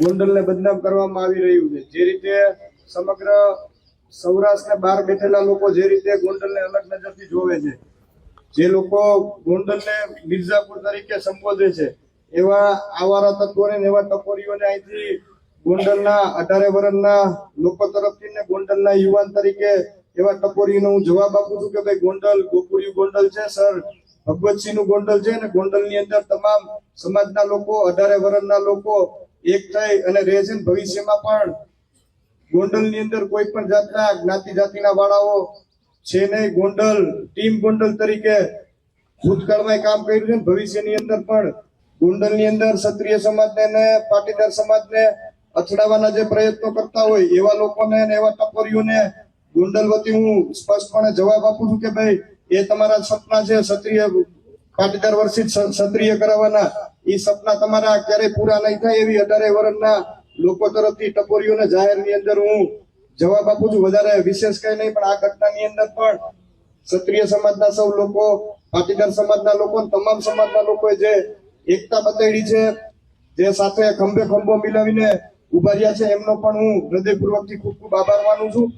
ગોંડલને બદનામ કરવામાં આવી રહ્યું છે. જે રીતે સમગ્ર સૌરાષ્ટ્રને બહાર બેઠેલા લોકો જે રીતે ગોંડલને અલગ નજરથી જોવે છે, જે લોકો ગોંડલને મિર્ઝાપુર તરીકે સંબોધે છે, એવા આવારા તત્વોને એવા ટપોરીઓને અહીંથી ગોંડલના અઢારે વર્ષના લોકો તરફથી ને ગોંડલના યુવાન તરીકે એવા ટપોરીનો હું જવાબ આપું છું કે ભાઈ ગોંડલ ગોકુળિયું ગોંડલ છે, સર. ભગવતસિંહનું ગોંડલ છે ને ગોંડલની અંદર તમામ સમાજના લોકો, અઢારે વર્ષના લોકો એક થઈ અને રહે છે ભવિષ્યમાં પણ. ગોંડલની અંદર કોઈ પણ જાતના જ્ઞાતિ જાતિના વાળાઓ છે નહીં. ગોંડલ, ટીમ ગોંડલ તરીકે ભૂતકાળમાં કામ કર્યું છે ભવિષ્યની અંદર પણ. ગોંડલની અંદર ક્ષત્રિય સમાજને પાટીદાર સમાજને અથડાવવાના જે પ્રયત્નો કરતા હોય એવા લોકોને એવા ટપોરીઓને ગોંડલ વતી હું સ્પષ્ટપણે જવાબ આપું છું કે ભાઈ, એ તમારા સપના છે ક્ષત્રિય પાટીદાર વર્ષિત ક્ષ- ક્ષત્રિય કરાવવાના. એ સપના તમારા ક્યારેય પૂરા નહીં થાય એવી અઢારે વર્ષના લોકો તરફથી ટપોરીઓને જાહેરની અંદર હું જવાબ આપું છું. વધારે વિશેષ કઈ નહીં, પણ આ ઘટનાની અંદર પણ ક્ષત્રિય સમાજના સૌ લોકો, પાટીદાર સમાજના લોકો તમામ સમાજના લોકોએ જે એકતા બતાવી છે, જે સાથે ખંભે ખંભો મિલાવીને ઊભા રહ્યા છે, એમનો પણ હું હૃદયપૂર્વકથી ખૂબ ખૂબ આભાર માનું છું.